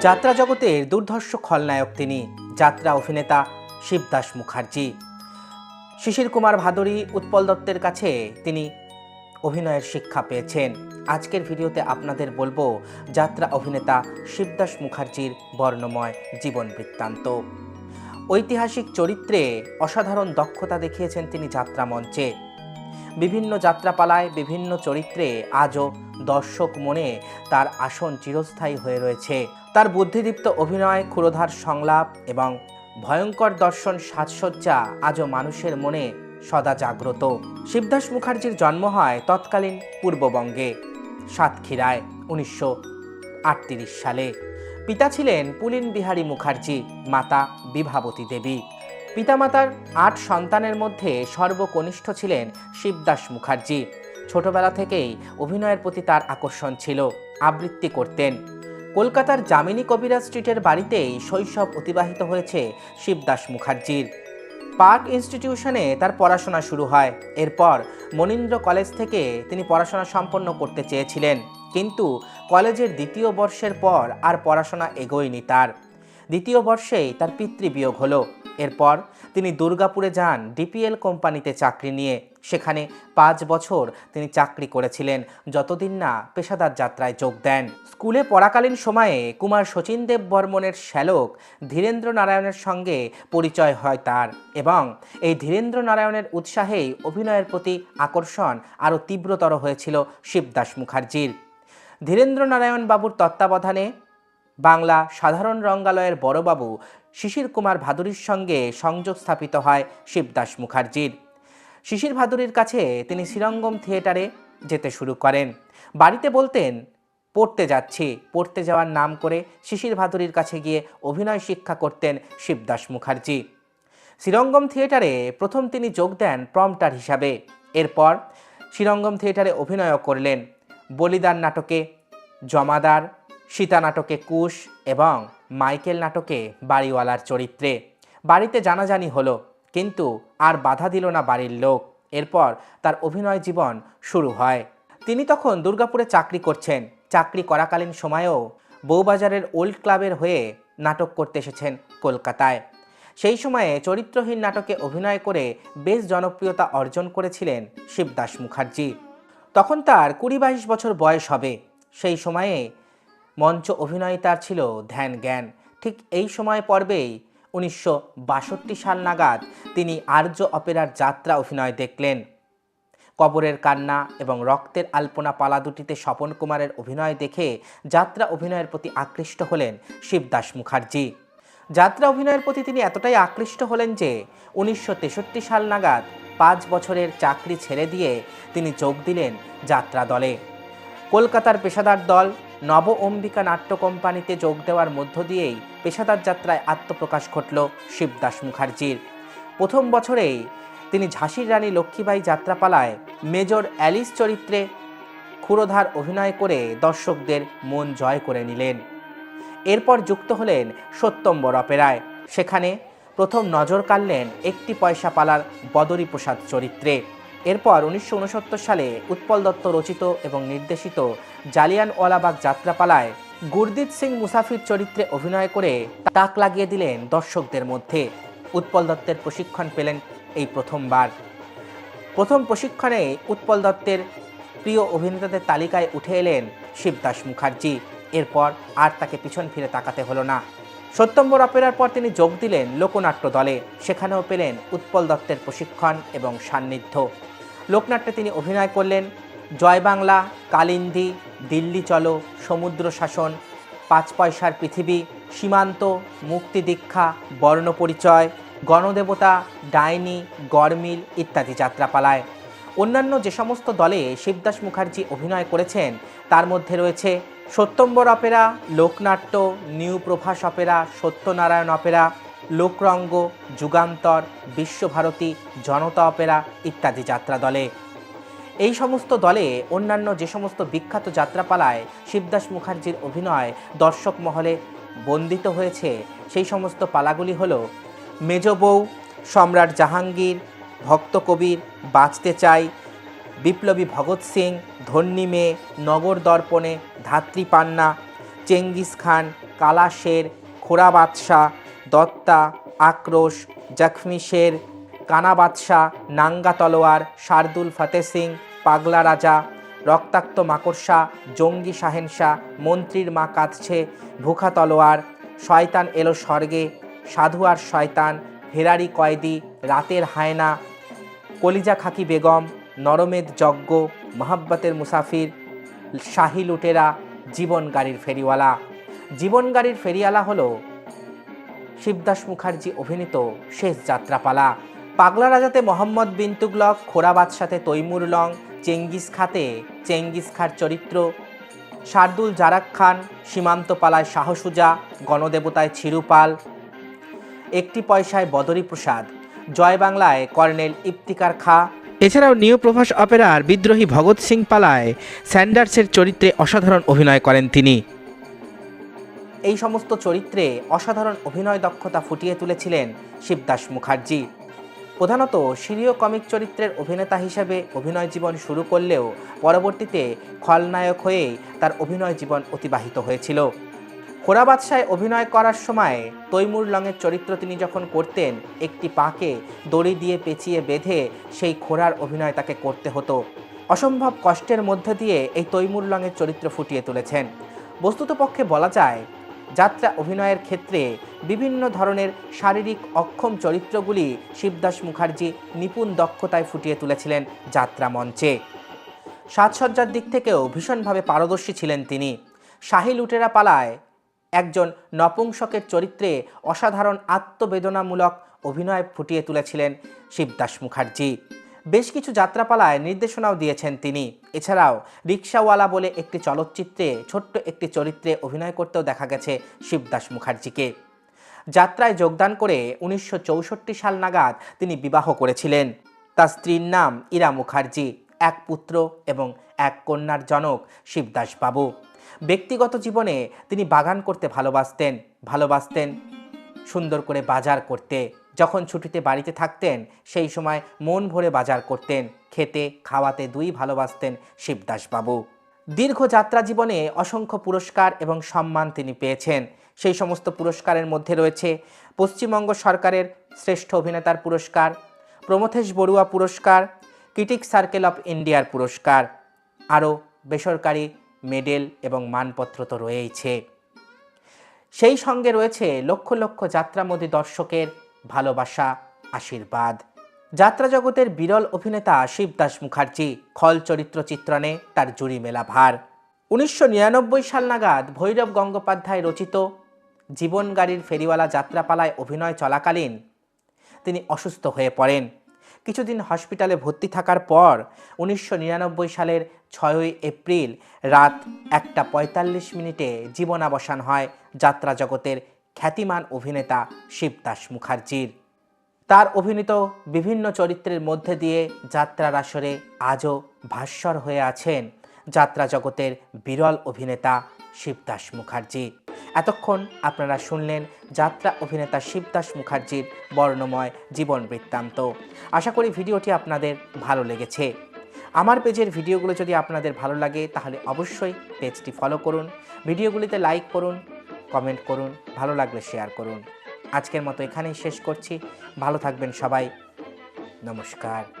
যাত্রা জগতের দুর্ধর্ষ খলনায়ক তিনি, যাত্রা অভিনেতা শিবদাস মুখার্জি। শিশির কুমার ভাদুরী, উৎপল দত্তের কাছে তিনি অভিনয়ের শিক্ষা পেয়েছেন। আজকের ভিডিওতে আপনাদের বলব, যাত্রা অভিনেতা শিবদাস মুখার্জির বর্ণময় জীবন বৃত্তান্ত। ঐতিহাসিক চরিত্রে অসাধারণ দক্ষতা দেখিয়েছেন তিনি যাত্রা মঞ্চে। বিভিন্ন যাত্রাপালায় বিভিন্ন চরিত্রে আজও দর্শক মনে তার আসন চিরস্থায়ী হয়ে রয়েছে। তার বুদ্ধিদীপ্ত অভিনয়, ক্ষুরোধার সংলাপ এবং ভয়ঙ্কর দর্শন সাজসজ্জা আজও মানুষের মনে সদা জাগ্রত। শিবদাস মুখার্জির জন্ম হয় তৎকালীন পূর্ববঙ্গে সাতক্ষীরায় উনিশশো আটত্রিশ সালে। পিতা ছিলেন পুলিন বিহারী মুখার্জি, মাতা বিভাবতী দেবী। পিতামাতার আট সন্তানের মধ্যে সর্বকনিষ্ঠ ছিলেন শিবদাস মুখার্জি। ছোটবেলা থেকেই অভিনয়ের প্রতি তার আকর্ষণ ছিল, আবৃত্তি করতেন। কলকাতার যামিনী কবিরাজ স্ট্রিটের বাড়িতেই শৈশব অতিবাহিত হয়েছে শিবদাস মুখার্জির। পার্ক ইনস্টিটিউশনে তার পড়াশোনা শুরু হয়। এরপর মনীন্দ্র কলেজ থেকে তিনি পড়াশোনা সম্পন্ন করতে চেয়েছিলেন। কিন্তু কলেজের দ্বিতীয় বর্ষের পর আর পড়াশোনা এগোয়নি তার। দ্বিতীয় বর্ষেই তার পিতৃবিয়োগ হলো। এরপর তিনি দুর্গাপুরে যান ডিপিএল কোম্পানিতে চাকরি নিয়ে। সেখানে পাঁচ বছর তিনি চাকরি করেছিলেন, যতদিন না পেশাদার যাত্রায় যোগ দেন। স্কুলে পড়াকালীন সময়ে কুমার শচীন দেব বর্মনের শ্যালক ধীরেন্দ্র নারায়ণের সঙ্গে পরিচয় হয় তার এবং এই ধীরেন্দ্র নারায়ণের উৎসাহেই অভিনয়ের প্রতি আকর্ষণ আরও তীব্রতর হয়েছিল শিবদাস মুখার্জির। ধীরেন্দ্র নারায়ণ বাবুর তত্ত্বাবধানে বাংলা সাধারণ রঙ্গালয়ের বড়বাবু শিশির কুমার ভাদুরীর সঙ্গে সংযোগ স্থাপিত হয় শিবদাস মুখার্জির। শিশির ভাদুরীর কাছে তিনি শ্রীরঙ্গম থিয়েটারে যেতে শুরু করেন। বাড়িতে বলতেন, পড়তে যাচ্ছি। পড়তে যাওয়ার নাম করে শিশির ভাদুরীর কাছে গিয়ে অভিনয় শিক্ষা করতেন শিবদাস মুখার্জি। শ্রীরঙ্গম থিয়েটারে প্রথম তিনি যোগ দেন প্রম্পটার হিসাবে। এরপর শ্রীরঙ্গম থিয়েটারে অভিনয়ও করলেন। বলিদান নাটকে জমাদার সীতা নাটকে কুশ এবং মাইকেল নাটকে বাড়িওয়ালার চরিত্রে। বাড়িতে জানাজানি হলো, কিন্তু আর বাধা দিল না বাড়ির লোক। এরপর তার অভিনয় জীবন শুরু হয়। তিনি তখন দুর্গাপুরে চাকরি করছেন। চাকরি করাকালীন সময়েও বউবাজারের ওল্ড ক্লাবের হয়ে নাটক করতে এসেছেন কলকাতায়। সেই সময়ে চরিত্রহীন নাটকে অভিনয় করে বেশ জনপ্রিয়তা অর্জন করেছিলেন শিবদাস মুখার্জি। তখন তার কুড়ি বাইশ বছর বয়স হবে। সেই সময়ে মঞ্চ অভিনয় তার ছিল ধ্যান জ্ঞান। ঠিক এই সময় পর্বেই উনিশশো বাষট্টি সাল নাগাদ তিনি আর্য অপেরার যাত্রা অভিনয় দেখলেন। কবরের কান্না এবং রক্তের আলপনা পালা দুটিতে স্বপন কুমারের অভিনয় দেখে যাত্রা অভিনয়ের প্রতি আকৃষ্ট হলেন শিবদাস মুখার্জি। যাত্রা অভিনয়ের প্রতি তিনি এতটাই আকৃষ্ট হলেন যে উনিশশো তেষট্টি সাল নাগাদ পাঁচ বছরের চাকরি ছেড়ে দিয়ে তিনি যোগ দিলেন যাত্রা দলে। কলকাতার পেশাদার দল নব অম্বিকা নাট্য কোম্পানিতে যোগ দেওয়ার মধ্য দিয়েই পেশাদার যাত্রায় আত্মপ্রকাশ ঘটল শিবদাস মুখার্জির। প্রথম বছরেই তিনি ঝাঁসির রানী লক্ষ্মীবাই যাত্রাপালায় মেজর অ্যালিস চরিত্রে ক্ষুরোধার অভিনয় করে দর্শকদের মন জয় করে নিলেন। এরপর যুক্ত হলেন সত্যম্বর অপেরায়। সেখানে প্রথম নজর কাড়লেন একটি পয়সা পালার বদরী প্রসাদ চরিত্রে। এরপর উনিশশো উনসত্তর সালে উৎপল দত্ত রচিত এবং নির্দেশিত জালিয়ানওয়ালাবাগ যাত্রাপালায় গুরদীপ সিং মুসাফির চরিত্রে অভিনয় করে তাক লাগিয়ে দিলেন দর্শকদের মধ্যে। উৎপল দত্তের প্রশিক্ষণ পেলেন এই প্রথমবার। প্রথম প্রশিক্ষণে উৎপল দত্তের প্রিয় অভিনেতাদের তালিকায় উঠে এলেন শিবদাস মুখার্জি। এরপর আর তাকে পিছন ফিরে তাকাতে হলো না। সত্যম্বর অপেরার পর তিনি যোগ দিলেন লোকনাট্য দলে। সেখানেও পেলেন উৎপল দত্তের প্রশিক্ষণ এবং সান্নিধ্য। লোকনাট্যে তিনি অভিনয় করলেন। জয় বাংলা, কালিন্দী, দিল্লি চলো, সমুদ্র শাসন, পাঁচ পয়সার পৃথিবী, সীমান্ত, মুক্তি দীক্ষা বর্ণপরিচয় গণদেবতা, ডাইনি, গড়মিল ইত্যাদি যাত্রাপালায়। অন্যান্য যে সমস্ত দলে শিবদাস মুখার্জি অভিনয় করেছেন, তার মধ্যে রয়েছে Satyambar opera, Loknatya, new Prabhas opera, Satyanarayan opera, Lokranga, Jugantar, Biswabharati, Janata opera ইত্যাদি যাত্রা দলে। এই সমস্ত দলে অন্যান্য যে সমস্ত বিখ্যাত যাত্রাপালায় শিবদাস মুখার্জির অভিনয় দর্শক মহলে বন্দিত হয়েছে, সেই সমস্ত পালাগুলি হল মেজ বউ, সম্রাট জাহাঙ্গীর ভক্ত কবির বাঁচতে চাই। বিপ্লবী ভগৎ সিং, ধন্যী মেয়ে, নগর দর্পণে ধাত্রী পান্না, চেঙ্গিস খান, কালা শের খোরা বাদশাহ, দত্তা, আক্রোশ, জখমি শের, কানা বাদশাহ, নাঙ্গা তলোয়ার, শার্দুল ফতে সিং, পাগলা রাজা, রক্তাক্ত মাকড়সা জঙ্গি শাহেনশাহ মন্ত্রীর মা কাঁদছে, ভুখা তলোয়ার, শয়তান এলো স্বর্গে, সাধু আর শয়তান, হেরারি কয়েদি, রাতের হায়না কলিজা খাকি বেগম, নরমেদ যজ্ঞ, মোহাব্বতের মুসাফির, শাহি লুটেরা, জীবন গাড়ির ফেরিওয়ালা। জীবন গাড়ির ফেরিওয়ালা হল শিবদাস মুখার্জি অভিনীত শেষ যাত্রাপালা। পাগলা রাজাতে মোহাম্মদ বিন তুগলক, খোরা বাদশাতে তৈমুর লং, চেঙ্গিস খাতে চেঙ্গিস খার চরিত্র। শার্দুল জারাক খান, সীমান্তপালায় শাহসুজা, গণদেবতায় ছিরুপাল। একটি পয়সায় বদরী প্রসাদ। জয় বাংলায় কর্নেল ইফতিকার খা। এছাড়াও নিউ প্রভাস অপেরার বিদ্রোহী ভগৎ সিং পালায় স্যান্ডার্সের চরিত্রে অসাধারণ অভিনয় করেন তিনি। এই সমস্ত চরিত্রে অসাধারণ অভিনয় দক্ষতা ফুটিয়ে তুলেছিলেন শিবদাস মুখার্জি। প্রধানত সিরীয় কমিক চরিত্রের অভিনেতা হিসেবে অভিনয় জীবন শুরু করলেও পরবর্তীতে খলনায়ক হয়েই তার অভিনয় জীবন অতিবাহিত হয়েছিল। খোরা বাদশায় অভিনয় করার সময় তৈমুর লংয়ের চরিত্র তিনি যখন করতেন, একটি পাকে দড়ি দিয়ে পেঁচিয়ে বেঁধে সেই খোরার অভিনয় তাকে করতে হতো। অসম্ভব কষ্টের মধ্যে দিয়ে এই তৈমুর লংয়ের চরিত্র ফুটিয়ে তুলেছেন। বস্তুতপক্ষে বলা যায়, যাত্রা অভিনয়ের ক্ষেত্রে বিভিন্ন ধরনের শারীরিক অক্ষম চরিত্রগুলি শিবদাস মুখার্জি নিপুণ দক্ষতায় ফুটিয়ে তুলেছিলেন যাত্রা মঞ্চে। সাজসজ্জার দিক থেকেও ভীষণভাবে পারদর্শী ছিলেন তিনি। শাহী লুটেরা পালায় একজন নপুংসকের চরিত্রে অসাধারণ আত্মবেদনামূলক অভিনয় ফুটিয়ে তুলেছিলেন শিবদাস মুখার্জি। বেশ কিছু যাত্রাপালায় নির্দেশনাও দিয়েছেন তিনি। এছাড়াও রিক্সাওয়ালা বলে একটি চলচ্চিত্রে ছোট্ট একটি চরিত্রে অভিনয় করতেও দেখা গেছে শিবদাস মুখার্জিকে। যাত্রায় যোগদান করে উনিশশো চৌষট্টি সাল নাগাদ তিনি বিবাহ করেছিলেন। তার স্ত্রীর নাম ইরা মুখার্জি, এক পুত্র এবং এক কন্যার জনক শিবদাস বাবু ব্যক্তিগত জীবনে তিনি বাগান করতে ভালোবাসতেন ভালোবাসতেন সুন্দর করে বাজার করতে। যখন ছুটিতে বাড়িতে থাকতেন, সেই সময় মন ভরে বাজার করতেন, খেতে, খাওয়াতে দুই ভালোবাসতেন শিবদাসবাবু। দীর্ঘ যাত্রা জীবনে অসংখ্য পুরস্কার এবং সম্মান তিনি পেয়েছেন। সেই সমস্ত পুরস্কারের মধ্যে রয়েছে পশ্চিমবঙ্গ সরকারের শ্রেষ্ঠ অভিনেতার পুরস্কার, প্রমথেশ বড়ুয়া পুরস্কার, ক্রিটিক সার্কেল অফ ইন্ডিয়ার পুরস্কার, আরও বেসরকারি মেডেল এবং মানপত্র তো রয়েইছে। সেই সঙ্গে রয়েছে লক্ষ লক্ষ যাত্রামোদী দর্শকের ভালোবাসা, আশীর্বাদ। যাত্রা জগতের বিরল অভিনেতা শিবদাস মুখার্জি খল চরিত্র চিত্রণে তার জুড়ি মেলা ভার। উনিশশো নিরানব্বই সাল নাগাদ ভৈরব গঙ্গোপাধ্যায় রচিত জীবন গাড়ির ফেরিওয়ালা যাত্রাপালায় অভিনয় চলাকালীন তিনি অসুস্থ হয়ে পড়েন। কিছুদিন হসপিটালে ভর্তি থাকার পর উনিশশো নিরানব্বই সালের ছয়ই এপ্রিল রাত একটা পঁয়তাল্লিশ মিনিটে জীবনাবসান হয় যাত্রা জগতের খ্যাতিমান অভিনেতা শিবদাস মুখার্জির। তার অভিনীত বিভিন্ন চরিত্রের মধ্যে দিয়ে যাত্রার আসরে আজও ভাস্বর হয়ে আছেন যাত্রা জগতের বিরল অভিনেতা শিবদাস মুখার্জি। এতক্ষণ আপনারা শুনলেন যাত্রা অভিনেতা শিবদাস মুখার্জির বর্ণময় জীবন বৃত্তান্ত। আশা করি ভিডিওটি আপনাদের ভালো লেগেছে। আমার পেজের ভিডিওগুলো যদি আপনাদের ভালো লাগে, তাহলে অবশ্যই পেজটি ফলো করুন, ভিডিওগুলিতে লাইক করুন, কমেন্ট করুন, ভালো লাগলে শেয়ার করুন। আজকের মতো এখানেই শেষ করছি। ভালো থাকবেন সবাই। নমস্কার।